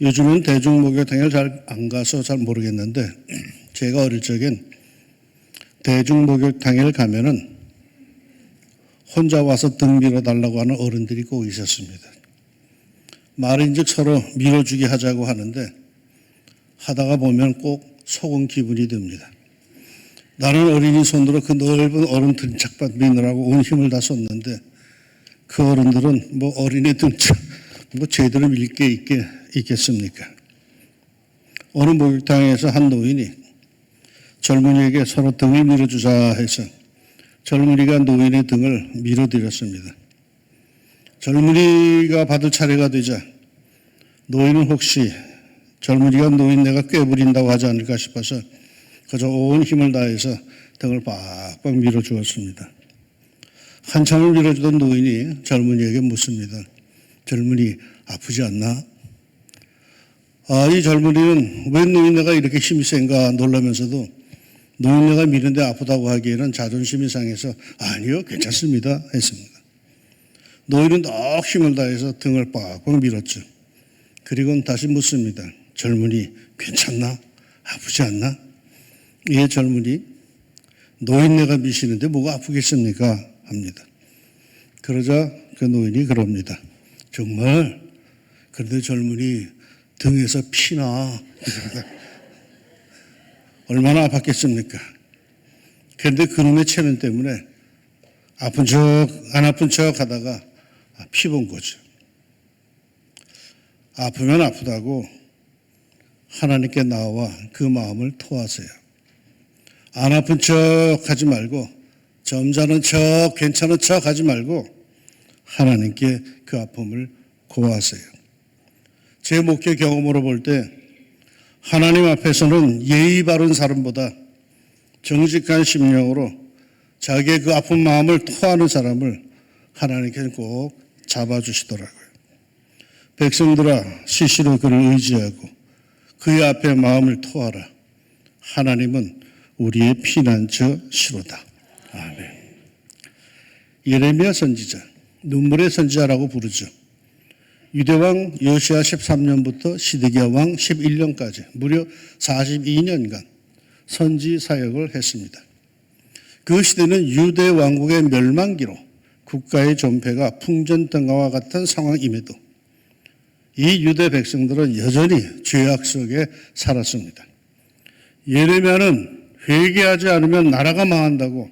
요즘은 대중 목욕탕을 잘 안 가서 잘 모르겠는데 제가 어릴 적엔 대중 목욕탕에 가면은 혼자 와서 등 밀어달라고 하는 어른들이 꼭 있었습니다. 말인즉 서로 밀어주게 하자고 하는데 하다가 보면 꼭 속은 기분이 듭니다. 나는 어린이 손으로 그 넓은 어른 등짝밭 미느라고 온 힘을 다 썼는데 그 어른들은 뭐 어린이 등짝 뭐 제대로 밀게 있게 있겠습니까? 어느 목욕탕에서 한 노인이 젊은이에게 서로 등을 밀어주자 해서 젊은이가 노인의 등을 밀어드렸습니다. 젊은이가 받을 차례가 되자 노인은 혹시 젊은이가 노인 내가 꿰부린다고 하지 않을까 싶어서 그저 온 힘을 다해서 등을 빡빡 밀어주었습니다. 한참을 밀어주던 노인이 젊은이에게 묻습니다. 젊은이 아프지 않나? 아, 이 젊은이는 왜 노인네가 이렇게 힘이 센가 놀라면서도 노인네가 미는데 아프다고 하기에는 자존심이 상해서 아니요, 괜찮습니다. 했습니다. 노인은 더 힘을 다해서 등을 빡빡 밀었죠. 그리고는 다시 묻습니다. 젊은이 괜찮나? 아프지 않나? 예, 젊은이 노인네가 미시는데 뭐가 아프겠습니까? 합니다. 그러자 그 노인이 그럽니다. 정말 그런데 젊은이 등에서 피나 얼마나 아팠겠습니까? 그런데 그놈의 체면 때문에 아픈 척 안 아픈 척 하다가 피 본 거죠. 아프면 아프다고 하나님께 나와 그 마음을 토하세요. 안 아픈 척 하지 말고 점잖은 척 괜찮은 척 하지 말고 하나님께 그 아픔을 고하세요. 제 목회 경험으로 볼 때 하나님 앞에서는 예의 바른 사람보다 정직한 심령으로 자기의 그 아픈 마음을 토하는 사람을 하나님께는 꼭 잡아주시더라고요. 백성들아 시시로 그를 의지하고 그의 앞에 마음을 토하라. 하나님은 우리의 피난처 시로다. 아멘. 예레미야 선지자, 눈물의 선지자라고 부르죠. 유대왕 요시아 13년부터 시드기야 왕 11년까지 무려 42년간 선지 사역을 했습니다. 그 시대는 유대 왕국의 멸망기로 국가의 존폐가 풍전등화와 같은 상황임에도 이 유대 백성들은 여전히 죄악 속에 살았습니다. 예레미야는 회개하지 않으면 나라가 망한다고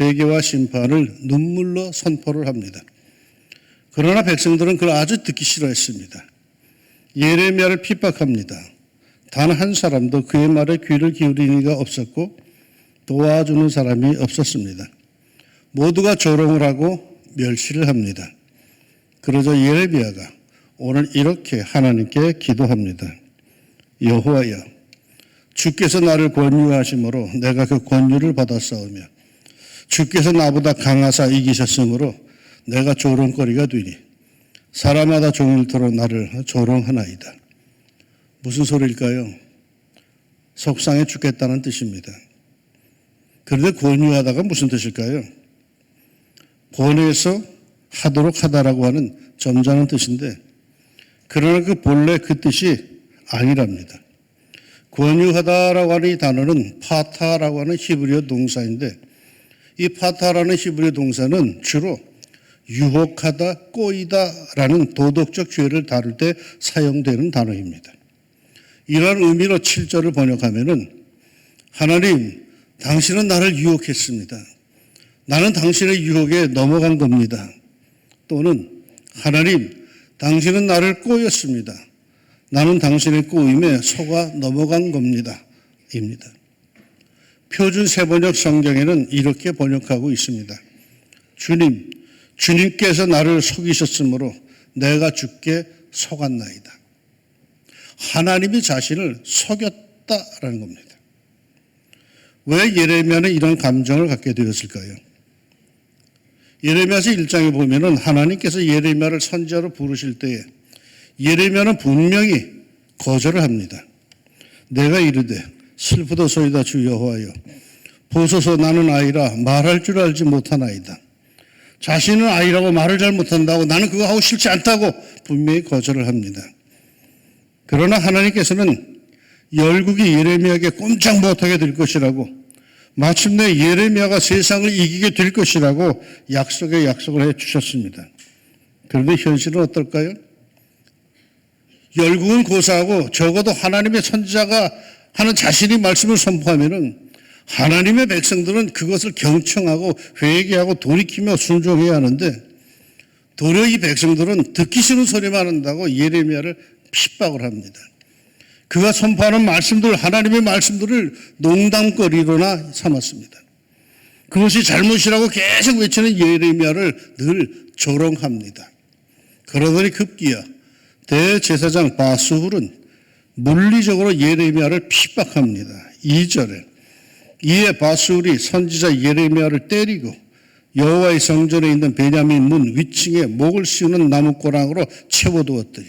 회개와 심판을 눈물로 선포를 합니다. 그러나 백성들은 그걸 아주 듣기 싫어했습니다. 예레미야를 핍박합니다. 단 한 사람도 그의 말에 귀를 기울이는 이가 없었고 도와주는 사람이 없었습니다. 모두가 조롱을 하고 멸시를 합니다. 그러자 예레미야가 오늘 이렇게 하나님께 기도합니다. 여호와여, 주께서 나를 권유하심으로 내가 그 권유를 받았사오며 주께서 나보다 강하사 이기셨으므로 내가 조롱거리가 되니 사람마다 종일토록 나를 조롱하나이다. 무슨 소리일까요? 속상해 죽겠다는 뜻입니다. 그런데 권유하다가 무슨 뜻일까요? 권해서 하도록 하다라고 하는 점잖은 뜻인데 그러나 그 본래 그 뜻이 아니랍니다. 권유하다라고 하는 이 단어는 파타라고 하는 히브리어 동사인데 이 파타라는 히브리어 동사는 주로 유혹하다, 꼬이다라는 도덕적 죄를 다룰 때 사용되는 단어입니다. 이러한 의미로 7절을 번역하면은 하나님, 당신은 나를 유혹했습니다. 나는 당신의 유혹에 넘어간 겁니다. 또는 하나님, 당신은 나를 꼬였습니다. 나는 당신의 꼬임에 속아 넘어간 겁니다. 입니다. 표준 세번역 성경에는 이렇게 번역하고 있습니다. 주님, 주님께서 나를 속이셨으므로 내가 주께 속았나이다. 하나님이 자신을 속였다라는 겁니다. 왜 예레미야는 이런 감정을 갖게 되었을까요? 예레미야서 1장에 보면은 하나님께서 예레미야를 선지자로 부르실 때에 예레미야는 분명히 거절을 합니다. 내가 이르되 슬프도소이다 주 여호와여 보소서 나는 아이라 말할 줄 알지 못하나이다. 자신은 아이라고 말을 잘 못한다고 나는 그거 하고 싶지 않다고 분명히 거절을 합니다. 그러나 하나님께서는 열국이 예레미야에게 꼼짝 못하게 될 것이라고 마침내 예레미야가 세상을 이기게 될 것이라고 약속에 약속을 해 주셨습니다. 그런데 현실은 어떨까요? 열국은 고사하고 적어도 하나님의 선지자가 하는 자신이 말씀을 선포하면은 하나님의 백성들은 그것을 경청하고 회개하고 돌이키며 순종해야 하는데 도리어 이 백성들은 듣기 싫은 소리만 한다고 예레미야를 핍박을 합니다. 그가 선포하는 말씀들 하나님의 말씀들을 농담거리로나 삼았습니다. 그것이 잘못이라고 계속 외치는 예레미야를 늘 조롱합니다. 그러더니 급기야 대제사장 바수훌은 물리적으로 예레미야를 핍박합니다. 2절에 이에 바수훌이 선지자 예레미야를 때리고 여호와의 성전에 있는 베냐민 문 위층에 목을 씌우는 나무꼬랑으로 채워두었더니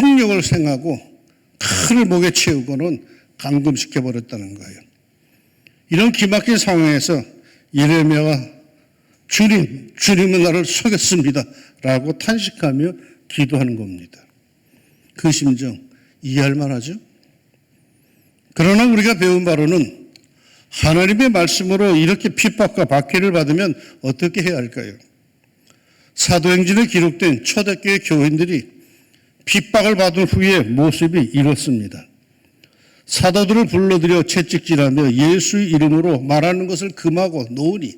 폭력을 생하고 칼을 목에 채우고는 감금시켜 버렸다는 거예요. 이런 기막힌 상황에서 예레미야가 주님, 주님은 나를 속였습니다. 라고 탄식하며 기도하는 겁니다. 그 심정 이해할 만하죠? 그러나 우리가 배운 바로는 하나님의 말씀으로 이렇게 핍박과 박해를 받으면 어떻게 해야 할까요? 사도행전에 기록된 초대교회 교인들이 핍박을 받은 후에 모습이 이렇습니다. 사도들을 불러들여 채찍질하며 예수의 이름으로 말하는 것을 금하고 놓으니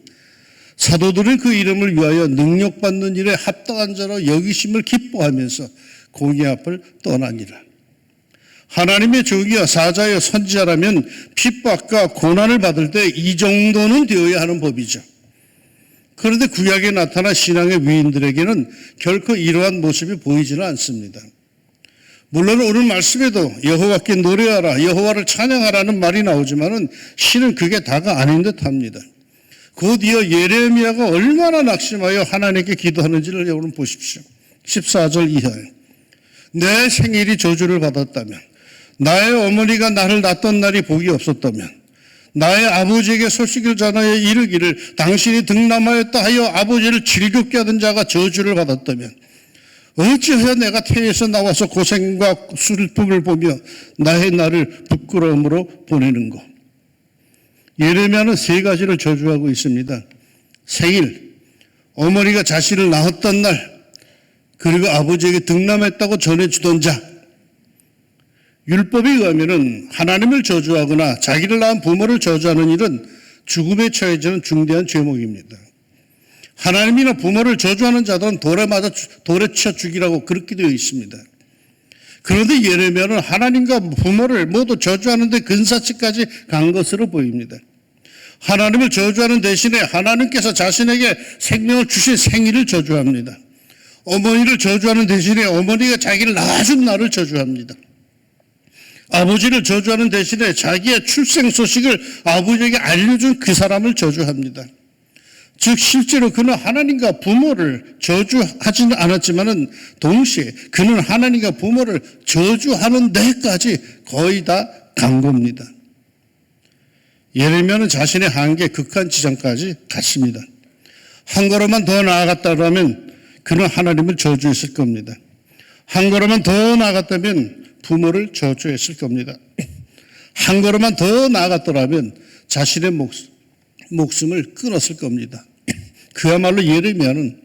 사도들은 그 이름을 위하여 능력받는 일에 합당한 자로 여기심을 기뻐하면서 공의 앞을 떠나니라. 하나님의 종이여 사자여 선지자라면 핍박과 고난을 받을 때 이 정도는 되어야 하는 법이죠. 그런데 구약에 나타난 신앙의 위인들에게는 결코 이러한 모습이 보이지는 않습니다. 물론 오늘 말씀에도 여호와께 노래하라, 여호와를 찬양하라는 말이 나오지만은 실은 그게 다가 아닌 듯합니다. 곧이어 예레미야가 얼마나 낙심하여 하나님께 기도하는지를 여러분 보십시오. 14절 이하에 내 생일이 저주를 받았다면 나의 어머니가 나를 낳던 날이 복이 없었다면 나의 아버지에게 소식을 전하여 이르기를 당신이 등남하였다 하여 아버지를 즐겁게 하던 자가 저주를 받았다면 어찌하여 내가 태에서 나와서 고생과 슬픔을 보며 나의 날을 부끄러움으로 보내는고 예레미야는 세 가지를 저주하고 있습니다. 생일, 어머니가 자신을 낳았던 날, 그리고 아버지에게 등남했다고 전해주던 자. 율법에 의하면은 하나님을 저주하거나 자기를 낳은 부모를 저주하는 일은 죽음에 처해지는 중대한 죄목입니다. 하나님이나 부모를 저주하는 자들은 돌에 맞아 돌에 쳐 죽이라고 그렇게 되어 있습니다. 그런데 예레미야는 하나님과 부모를 모두 저주하는데 근사치까지 간 것으로 보입니다. 하나님을 저주하는 대신에 하나님께서 자신에게 생명을 주신 생일을 저주합니다. 어머니를 저주하는 대신에 어머니가 자기를 낳아준 나를 저주합니다. 아버지를 저주하는 대신에 자기의 출생 소식을 아버지에게 알려준 그 사람을 저주합니다. 즉 실제로 그는 하나님과 부모를 저주하지는 않았지만은 동시에 그는 하나님과 부모를 저주하는 데까지 거의 다 간 겁니다. 예레미야는 자신의 한계 극한 지점까지 갔습니다. 한 걸음만 더 나아갔다면 그는 하나님을 저주했을 겁니다. 한 걸음만 더 나아갔다면 부모를 저주했을 겁니다. 한 걸음만 더 나아갔더라면 자신의 목숨, 목숨 을 끊었을 겁니다. 그야말로 예레미야는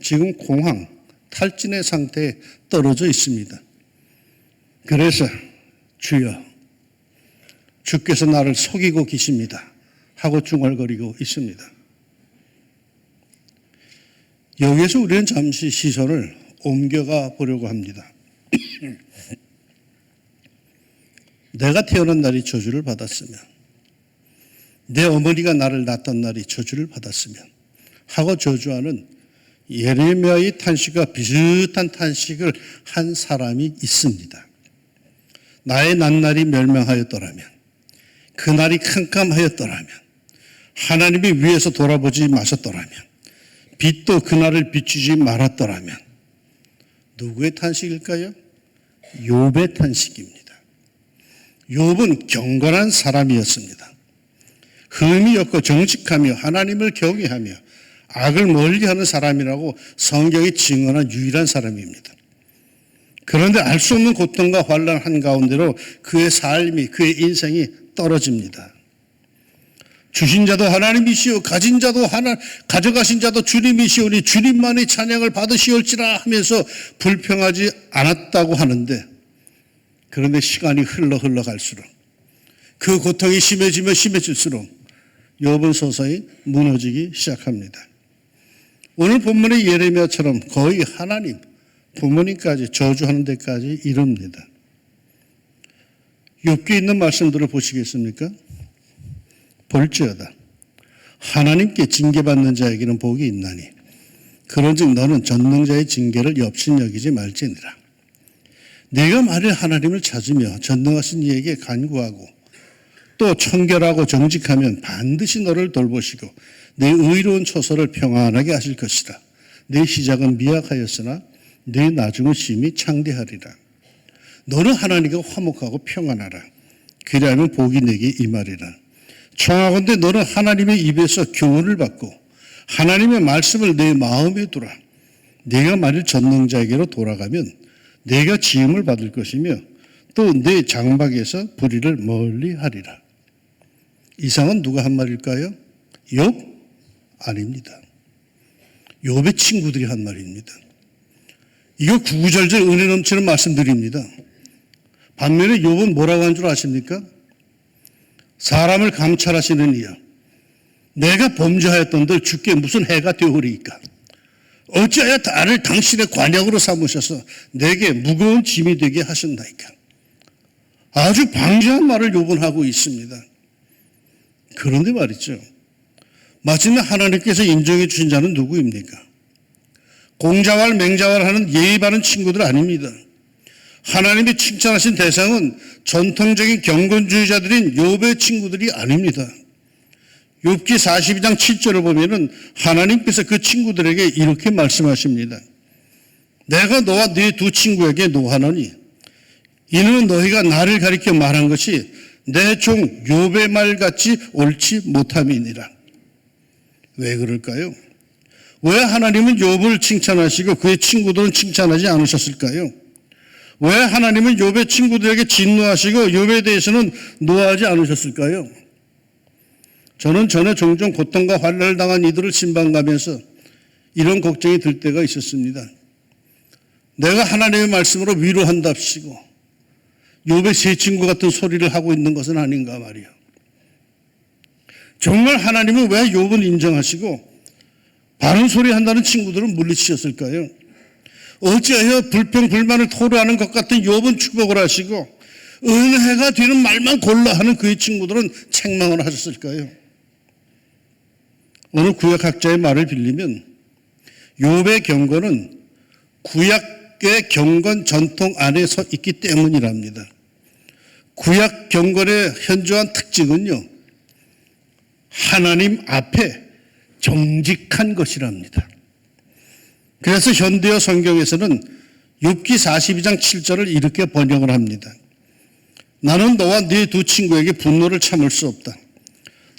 지금 공황, 탈진의 상태에 떨어져 있습니다. 그래서 주여, 주께서 나를 속이고 계십니다. 하고 중얼거리고 있습니다. 여기에서 우리는 잠시 시선을 옮겨가 보려고 합니다. 내가 태어난 날이 저주를 받았으면, 내 어머니가 나를 낳던 날이 저주를 받았으면, 하고 저주하는 예레미야의 탄식과 비슷한 탄식을 한 사람이 있습니다. 나의 낱날이 멸망하였더라면, 그날이 캄캄하였더라면, 하나님이 위에서 돌아보지 마셨더라면, 빛도 그날을 비추지 말았더라면, 누구의 탄식일까요? 욥의 탄식입니다. 욥은 경건한 사람이었습니다. 흠이 없고 정직하며 하나님을 경외하며 악을 멀리하는 사람이라고 성경이 증언한 유일한 사람입니다. 그런데 알 수 없는 고통과 환란 한가운데로 그의 삶이 그의 인생이 떨어집니다. 주신 자도 하나님이시오 가진 자도 하나 가져가신 자도 주님이시오니 주님만의 찬양을 받으시올지라 하면서 불평하지 않았다고 하는데 그런데 시간이 흘러 흘러 갈수록 그 고통이 심해지면 심해질수록 욥은 서서히 무너지기 시작합니다. 오늘 본문의 예레미야처럼 거의 하나님 부모님까지 저주하는 데까지 이릅니다. 욥기 있는 말씀들을 보시겠습니까? 볼지어다. 하나님께 징계받는 자에게는 복이 있나니 그런즉 너는 전능자의 징계를 엽신 여기지 말지니라. 내가 만일 하나님을 찾으며 전능하신 이에게 간구하고 또 청결하고 정직하면 반드시 너를 돌보시고 내 의로운 초소를 평안하게 하실 것이다. 내 시작은 미약하였으나 내 나중은 심히 창대하리라. 너는 하나님과 화목하고 평안하라. 그리하면 복이 내게 임하리라. 청하건대 너는 하나님의 입에서 교훈을 받고 하나님의 말씀을 내 마음에 두라. 내가 만일 전능자에게로 돌아가면 내가 지음을 받을 것이며 또 내 장막에서 불의를 멀리 하리라. 이상은 누가 한 말일까요? 욥? 아닙니다. 욥의 친구들이 한 말입니다. 이거 구구절절 은혜 넘치는 말씀드립니다. 반면에 욥은 뭐라고 한 줄 아십니까? 사람을 감찰하시는 이여 내가 범죄하였던들 주께 무슨 해가 되오리이까 어찌하여 나를 당신의 관역으로 삼으셔서 내게 무거운 짐이 되게 하셨나이까 아주 방지한 말을 요번하고 있습니다. 그런데 말이죠. 마침내 하나님께서 인정해 주신 자는 누구입니까? 공자왈 맹자왈 하는 예의 바른 친구들 아닙니다. 하나님이 칭찬하신 대상은 전통적인 경건주의자들인 욥의 친구들이 아닙니다. 욥기 42장 7절을 보면은 하나님께서 그 친구들에게 이렇게 말씀하십니다. 내가 너와 네 두 친구에게 노하노니 이는 너희가 나를 가리켜 말한 것이 내 종 욥의 말 같이 옳지 못함이니라. 왜 그럴까요? 왜 하나님은 욥을 칭찬하시고 그의 친구들은 칭찬하지 않으셨을까요? 왜 하나님은 욥의 친구들에게 진노하시고 욥에 대해서는 노하지 않으셨을까요? 저는 전에 종종 고통과 환란을 당한 이들을 신방가면서 이런 걱정이 들 때가 있었습니다. 내가 하나님의 말씀으로 위로한답시고 욥의 세 친구 같은 소리를 하고 있는 것은 아닌가 말이요. 정말 하나님은 왜 욥을 인정하시고 바른 소리 한다는 친구들은 물리치셨을까요? 어찌하여 불평 불만을 토로하는 것 같은 욥은 축복을 하시고 은혜가 되는 말만 골라 하는 그의 친구들은 책망을 하셨을까요? 오늘 구약학자의 말을 빌리면 욥의 경건은 구약의 경건 전통 안에 서 있기 때문이랍니다. 구약 경건의 현저한 특징은요. 하나님 앞에 정직한 것이랍니다. 그래서 현대어 성경에서는 6기 42장 7절을 이렇게 번역을 합니다. 나는 너와 네 두 친구에게 분노를 참을 수 없다.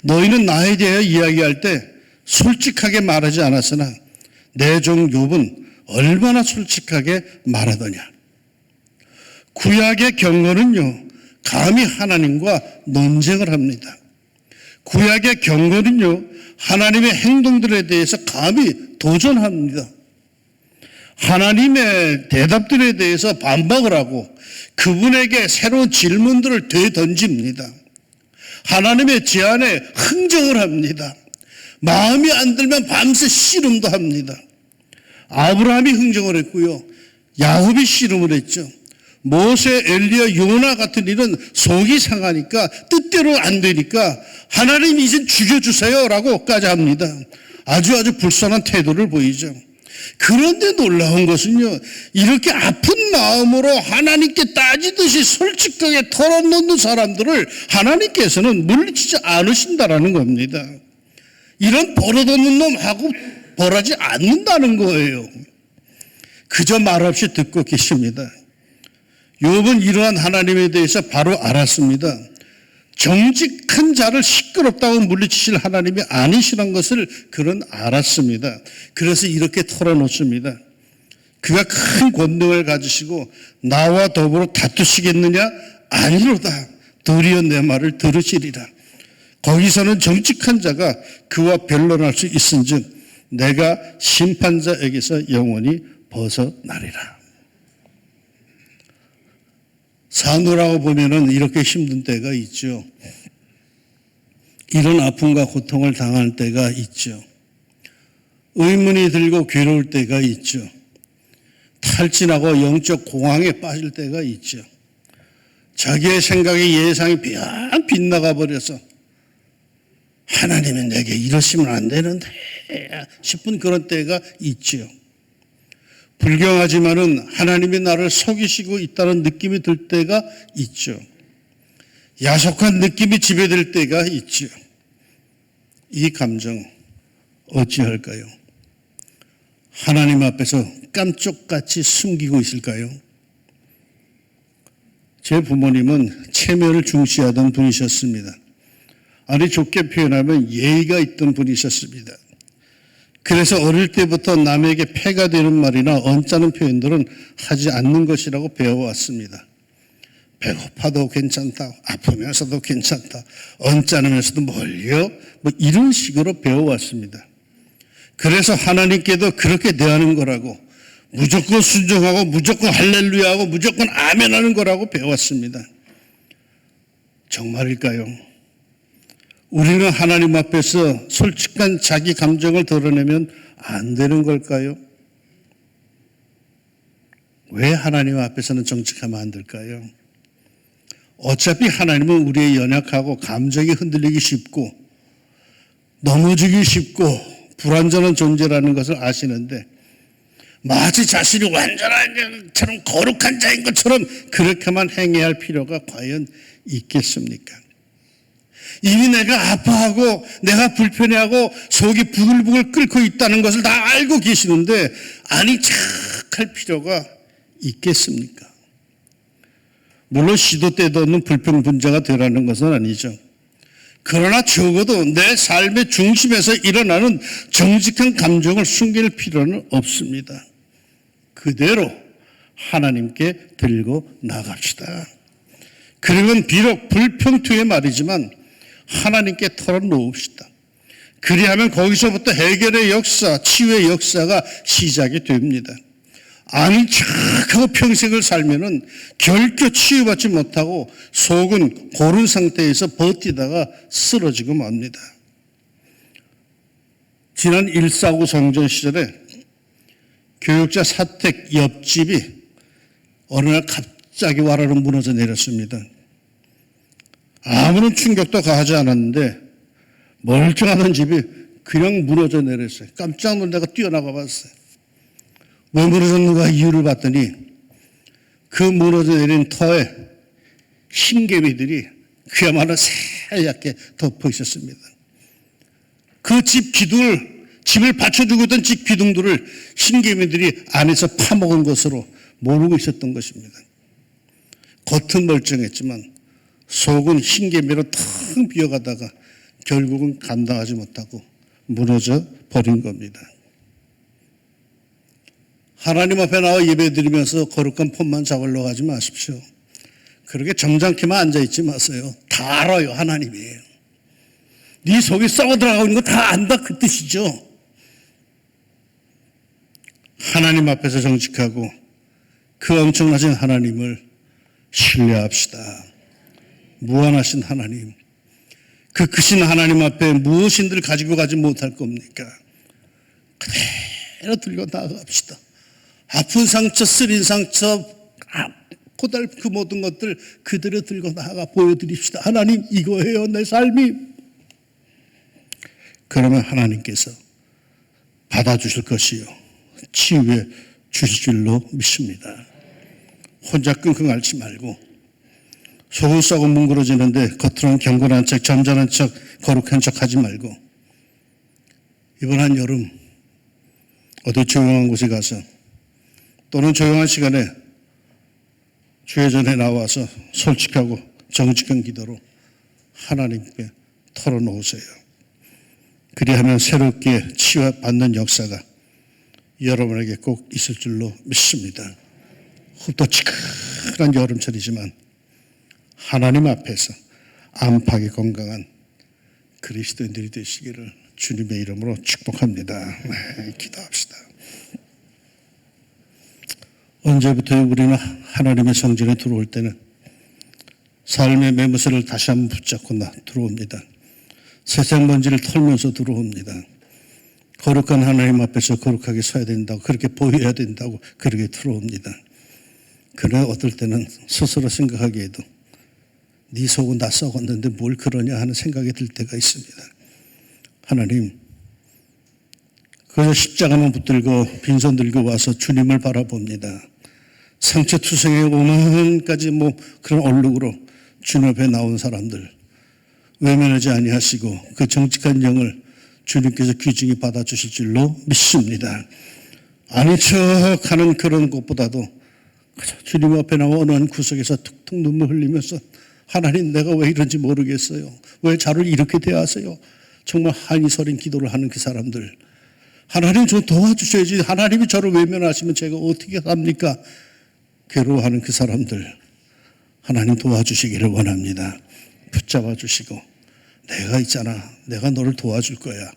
너희는 나에 대해 이야기할 때 솔직하게 말하지 않았으나 내종 욥은 얼마나 솔직하게 말하더냐. 구약의 경건은요, 감히 하나님과 논쟁을 합니다. 구약의 경건은요, 하나님의 행동들에 대해서 감히 도전합니다. 하나님의 대답들에 대해서 반박을 하고 그분에게 새로운 질문들을 되던집니다. 하나님의 제안에 흥정을 합니다. 마음이 안 들면 밤새 씨름도 합니다. 아브라함이 흥정을 했고요. 야곱이 씨름을 했죠. 모세, 엘리야, 요나 같은 일은 속이 상하니까 뜻대로 안 되니까 하나님 이제 죽여주세요라고까지 합니다. 아주 아주 불쌍한 태도를 보이죠. 그런데 놀라운 것은요, 이렇게 아픈 마음으로 하나님께 따지듯이 솔직하게 털어놓는 사람들을 하나님께서는 물리치지 않으신다라는 겁니다. 이런 버릇없는 놈하고 벌하지 않는다는 거예요. 그저 말없이 듣고 계십니다. 욥은 이러한 하나님에 대해서 바로 알았습니다. 정직한 자를 시끄럽다고 물리치실 하나님이 아니시란 것을 그는 알았습니다. 그래서 이렇게 털어놓습니다. 그가 큰 권능을 가지시고 나와 더불어 다투시겠느냐? 아니로다. 도리어 내 말을 들으시리라. 거기서는 정직한 자가 그와 변론할 수 있은즉 내가 심판자에게서 영원히 벗어나리라. 사느라고 보면은 이렇게 힘든 때가 있죠. 이런 아픔과 고통을 당할 때가 있죠. 의문이 들고 괴로울 때가 있죠. 탈진하고 영적 공황에 빠질 때가 있죠. 자기의 생각이 예상이 빗나가 버려서 하나님은 내게 이러시면 안 되는데 싶은 그런 때가 있죠. 불경하지만은 하나님이 나를 속이시고 있다는 느낌이 들 때가 있죠. 야속한 느낌이 지배될 때가 있죠. 이 감정 어찌할까요? 하나님 앞에서 깜쪽같이 숨기고 있을까요? 제 부모님은 체면을 중시하던 분이셨습니다. 아니 좋게 표현하면 예의가 있던 분이셨습니다. 그래서 어릴 때부터 남에게 폐가 되는 말이나 언짢은 표현들은 하지 않는 것이라고 배워왔습니다. 배고파도 괜찮다. 아프면서도 괜찮다. 언짢으면서도 뭘요? 뭐 이런 식으로 배워왔습니다. 그래서 하나님께도 그렇게 대하는 거라고 무조건 순종하고 무조건 할렐루야하고 무조건 아멘 하는 거라고 배웠습니다. 정말일까요? 우리는 하나님 앞에서 솔직한 자기 감정을 드러내면 안 되는 걸까요? 왜 하나님 앞에서는 정직하면 안 될까요? 어차피 하나님은 우리의 연약하고 감정이 흔들리기 쉽고 넘어지기 쉽고 불완전한 존재라는 것을 아시는데 마치 자신이 완전한 것처럼 거룩한 자인 것처럼 그렇게만 행해야 할 필요가 과연 있겠습니까? 이미 내가 아파하고 내가 불편해하고 속이 부글부글 끓고 있다는 것을 다 알고 계시는데 아니 착할 필요가 있겠습니까? 물론 시도 때도 없는 불평 분자가 되라는 것은 아니죠. 그러나 적어도 내 삶의 중심에서 일어나는 정직한 감정을 숨길 필요는 없습니다. 그대로 하나님께 들고 나갑시다. 그러면 비록 불평투의 말이지만 하나님께 털어놓읍시다. 그리하면 거기서부터 해결의 역사, 치유의 역사가 시작이 됩니다. 아닌 척하고 평생을 살면은 결코 치유받지 못하고 속은 고른 상태에서 버티다가 쓰러지고 맙니다. 지난 149 성전 시절에 교육자 사택 옆집이 어느 날 갑자기 와라로 무너져 내렸습니다. 아무런 충격도 가하지 않았는데 멀쩡하던 집이 그냥 무너져 내렸어요. 깜짝 놀라가 뛰어나가 봤어요. 왜 무너졌는가 이유를 봤더니 그 무너져 내린 터에 흰개미들이 그야말로 새하얗게 덮어 있었습니다. 그 집 기둥을 집을 받쳐주고 있던 집 기둥들을 흰개미들이 안에서 파먹은 것으로 모르고 있었던 것입니다. 겉은 멀쩡했지만 속은 흰개미로 텅 비어가다가 결국은 감당하지 못하고 무너져 버린 겁니다. 하나님 앞에 나와 예배 드리면서 거룩한 폰만 잡으러 가지 마십시오. 그렇게 점잖게만 앉아있지 마세요. 다 알아요, 하나님이에요. 네 속에 썩어 들어가고 있는 거 다 안다, 그 뜻이죠. 하나님 앞에서 정직하고 그 엄청나신 하나님을 신뢰합시다. 무한하신 하나님. 그 크신 하나님 앞에 무엇인들 가지고 가지 못할 겁니까? 그대로 들고 나아갑시다. 아픈 상처, 쓰린 상처, 아, 고달 그 모든 것들 그대로 들고 나아가 보여드립시다. 하나님, 이거예요, 내 삶이. 그러면 하나님께서 받아주실 것이요. 치유해 주실 줄로 믿습니다. 혼자 끙끙 앓지 말고 속은 썩은 뭉그러지는데 겉으로는 경건한 척, 점잖은 척, 거룩한 척 하지 말고 이번 한 여름 어디 조용한 곳에 가서 또는 조용한 시간에 주의 전에 나와서 솔직하고 정직한 기도로 하나님께 털어놓으세요. 그리하면 새롭게 치유받는 역사가 여러분에게 꼭 있을 줄로 믿습니다. 흡도 치근한 여름철이지만 하나님 앞에서 안팎이 건강한 그리스도인들이 되시기를 주님의 이름으로 축복합니다. 네, 기도합시다. 언제부터 우리는 하나님의 성전에 들어올 때는 삶의 매무새를 다시 한번 붙잡고 나 들어옵니다. 세상 먼지를 털면서 들어옵니다. 거룩한 하나님 앞에서 거룩하게 서야 된다고 그렇게 보여야 된다고 그렇게 들어옵니다. 그러나 어떨 때는 스스로 생각하기에도 네 속은 다 썩었는데 뭘 그러냐 하는 생각이 들 때가 있습니다. 하나님, 그래서 십자가만 붙들고 빈손 들고 와서 주님을 바라봅니다. 상처투성의 오만까지 뭐 그런 얼룩으로 주님 앞에 나온 사람들 외면하지 아니하시고 그 정직한 영을 주님께서 귀중히 받아주실 줄로 믿습니다. 아닌 척하는 그런 것보다도 주님 앞에 나와 어느 한 구석에서 툭툭 눈물 흘리면서 하나님 내가 왜 이런지 모르겠어요. 왜 저를 이렇게 대하세요? 정말 한이 서린 기도를 하는 그 사람들. 하나님 좀 도와주셔야지. 하나님이 저를 외면하시면 제가 어떻게 합니까? 괴로워하는 그 사람들. 하나님 도와주시기를 원합니다. 붙잡아 주시고 내가 있잖아. 내가 너를 도와줄 거야.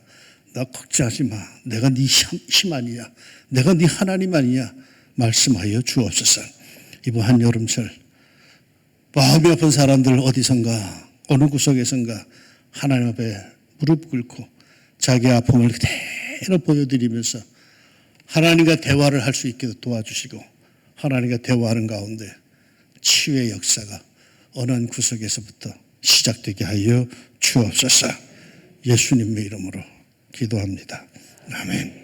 나 걱정하지 마. 내가 네 힘 아니야. 내가 네 하나님 아니야. 말씀하여 주옵소서. 이번 한여름철 마음이 아픈 사람들 어디선가 어느 구석에선가 하나님 앞에 무릎 꿇고 자기 아픔을 그대로 보여드리면서 하나님과 대화를 할 수 있게 도와주시고 하나님과 대화하는 가운데 치유의 역사가 어느 한 구석에서부터 시작되게 하여 주옵소서 예수님의 이름으로 기도합니다. 아멘.